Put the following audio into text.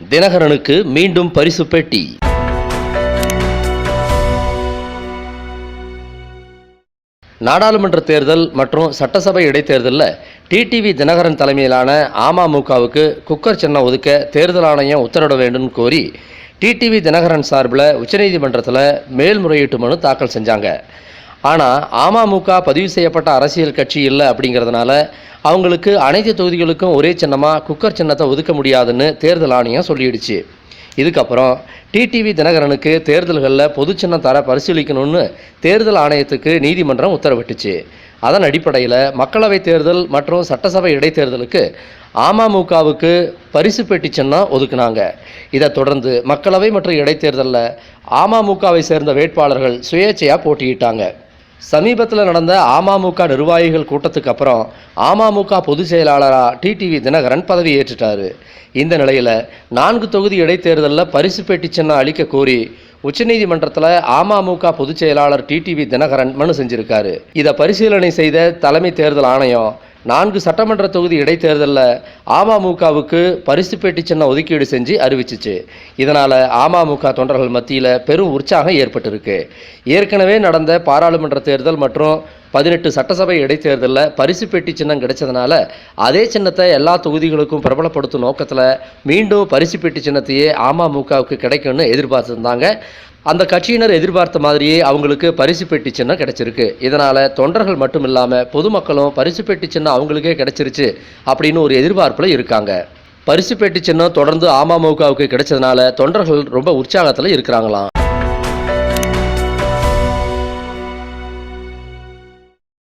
தினகரனுக்கு மீண்டும் பரிசு பெட்டி. நாடாளுமன்ற தேர்தல் மற்றும் சட்டசபை இடைத்தேர்தலில் டிடிவி தினகரன் தலைமையிலான அமமுகவுக்கு குக்கர் சின்னம் ஒதுக்க தேர்தல் ஆணையம் உத்தரவிட வேண்டும் கோரி டிடிவி தினகரன் சார்பில் உச்சநீதிமன்றத்தில் மேல்முறையீட்டு மனு தாக்கல் செஞ்சாங்க. ஆனால் அமமுக பதிவு செய்யப்பட்ட அரசியல் கட்சி இல்லை அப்படிங்கிறதுனால அவங்களுக்கு அனைத்து தொகுதிகளுக்கும் ஒரே சின்னமாக குக்கர் சின்னத்தை ஒதுக்க முடியாதுன்னு தேர்தல் ஆணையம் சொல்லிடுச்சு. இதுக்கப்புறம் டிடிவி தினகரனுக்கு தேர்தல்களில் பொது சின்னம் தர பரிசீலிக்கணும்னு தேர்தல் ஆணையத்துக்கு நீதிமன்றம் உத்தரவிட்டுச்சு. அதன் அடிப்படையில் மக்களவைத் தேர்தல் மற்றும் சட்டசபை இடைத்தேர்தலுக்கு அமமுகவுக்கு பரிசு பெட்டி சின்னம் ஒதுக்குனாங்க. இதை தொடர்ந்து மக்களவை மற்றும் இடைத்தேர்தலில் அமமுகவை சேர்ந்த வேட்பாளர்கள் சுயேட்சையாக போட்டியிட்டாங்க. சமீபத்தில் நடந்த அமமுக நிர்வாகிகள் கூட்டத்துக்கு அப்புறம் அமமுக பொதுச் செயலாளராக டிடிவி தினகரன் பதவி ஏற்றுட்டார். இந்த நிலையில் நான்கு தொகுதி இடைத்தேர்தலில் பரிசு பெட்டி சின்னம் அளிக்க கோரி உச்சநீதிமன்றத்தில் அமமுக பொதுச் செயலாளர் டிடிவி தினகரன் மனு செஞ்சிருக்காரு. இதை பரிசீலனை செய்த தலைமை தேர்தல் ஆணையம் நான்கு சட்டமன்ற தொகுதி இடைத்தேர்தலில் அமமுகவுக்கு பரிசு பெட்டி சின்னம் ஒதுக்கீடு செஞ்சு அறிவிச்சிச்சு. இதனால் அமமுக தொண்டர்கள் மத்தியில் பெரும் உற்சாகம் ஏற்பட்டிருக்கு. ஏற்கனவே நடந்த பாராளுமன்ற தேர்தல் மற்றும் பதினெட்டு சட்டசபை இடைத்தேர்தலில் பரிசு பெட்டி சின்னம் கிடைச்சதுனால அதே சின்னத்தை எல்லா தொகுதிகளுக்கும் பிரபலப்படுத்தும் நோக்கத்தில் மீண்டும் பரிசு பெட்டி சின்னத்தையே அமமுகவுக்கு கிடைக்கும்னு எதிர்பார்த்துருந்தாங்க. அந்த கட்சியினர் எதிர்பார்த்த மாதிரியே அவங்களுக்கு பரிசு பெட்டி சின்னம் கிடைச்சிருக்கு. இதனால் தொண்டர்கள் மட்டும் இல்லாமல் பொதுமக்களும் பரிசு பெட்டி சின்னம் அவங்களுக்கே கிடைச்சிருச்சு அப்படின்னு ஒரு எதிர்பார்ப்பில் இருக்காங்க. பரிசு பெட்டி சின்னம் தொடர்ந்து அமமுகவுக்கு கிடைச்சதுனால தொண்டர்கள் ரொம்ப உற்சாகத்தில் இருக்கிறாங்களாம்.